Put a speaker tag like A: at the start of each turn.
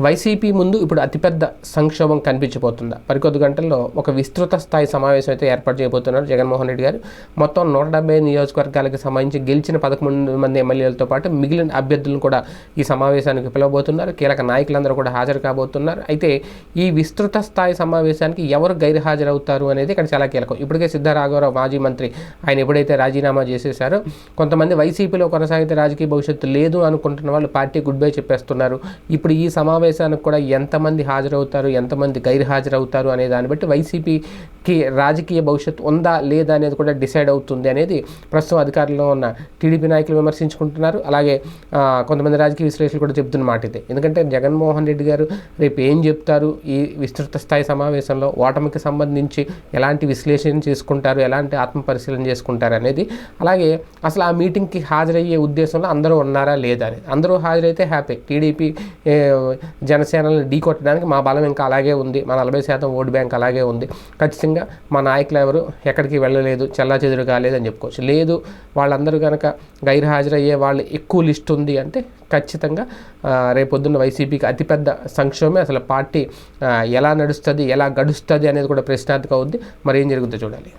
A: YCP ముందు ఇప్పుడు అతిపెద్ద సంక్షోభం కనిపించబోతుందా? మరికొద్ది గంటల్లో ఒక విస్తృత స్థాయి సమావేశం అయితే ఏర్పాటు చేయబోతున్నారు జగన్మోహన్ రెడ్డి గారు. మొత్తం నూట డెబ్బై నియోజకవర్గాలకు సంబంధించి గెలిచిన పదకొండు మంది ఎమ్మెల్యేలతో పాటు మిగిలిన అభ్యర్థులను కూడా ఈ సమావేశానికి పిలవబోతున్నారు. కీలక నాయకులందరూ కూడా హాజరు కాబోతున్నారు. అయితే ఈ విస్తృత స్థాయి సమావేశానికి ఎవరు గైర్హాజరవుతారు అనేది ఇక్కడ చాలా కీలకం. ఇప్పటికే సిద్ధరాఘవరావు మాజీ మంత్రి ఆయన ఎప్పుడైతే రాజీనామా చేసేశారో కొంతమంది వైసీపీలో కొనసాగితే రాజకీయ భవిష్యత్తు లేదు అనుకుంటున్న వాళ్ళు పార్టీ గుడ్ బై చెప్పేస్తున్నారు. ఇప్పుడు ఈ సమావేశం సమావేశానికి కూడా ఎంతమంది హాజరవుతారు ఎంతమంది గైర్హాజరవుతారు అనే దాన్ని బట్టి వైసీపీ కి రాజకీయ భవిష్యత్తు ఉందా లేదా అనేది కూడా డిసైడ్ అవుతుంది అనేది ప్రస్తుతం అధికారంలో ఉన్న టీడీపీ నాయకులు విమర్శించుకుంటున్నారు. అలాగే కొంతమంది రాజకీయ విశ్లేషకులు కూడా చెప్తున్న మాట ఇదే. ఎందుకంటే జగన్మోహన్ రెడ్డి గారు రేపు ఏం చెప్తారు? ఈ విస్తృత స్థాయి సమావేశంలో ఓటమికి సంబంధించి ఎలాంటి విశ్లేషణ చేసుకుంటారు? ఎలాంటి ఆత్మ పరిశీలన చేసుకుంటారు అనేది. అలాగే అసలు ఆ మీటింగ్కి హాజరయ్యే ఉద్దేశంలో అందరూ ఉన్నారా లేదా అని అందరూ హాజరైతే హ్యాపీ. టీడీపీ జనసేనలను ఢీ కొట్టడానికి మా బలం ఇంకా అలాగే ఉంది. మా నలభై శాతం ఓటు బ్యాంక్ అలాగే ఉంది. ఖచ్చితంగా మా నాయకులు ఎవరు ఎక్కడికి వెళ్ళలేదు చల్లా చెదురు కాలేదని చెప్పుకోవచ్చు. లేదు వాళ్ళందరూ కనుక గైర్హాజరయ్యే వాళ్ళు ఎక్కువ లిస్ట్ ఉంది అంటే ఖచ్చితంగా రేపొద్దున్న వైసీపీకి అతిపెద్ద సంక్షోభమే. అసలు పార్టీ ఎలా నడుస్తుంది ఎలా గడుస్తుంది అనేది కూడా ప్రశ్నార్థక అవుద్ది. మరి ఏం జరుగుతుందో చూడాలి.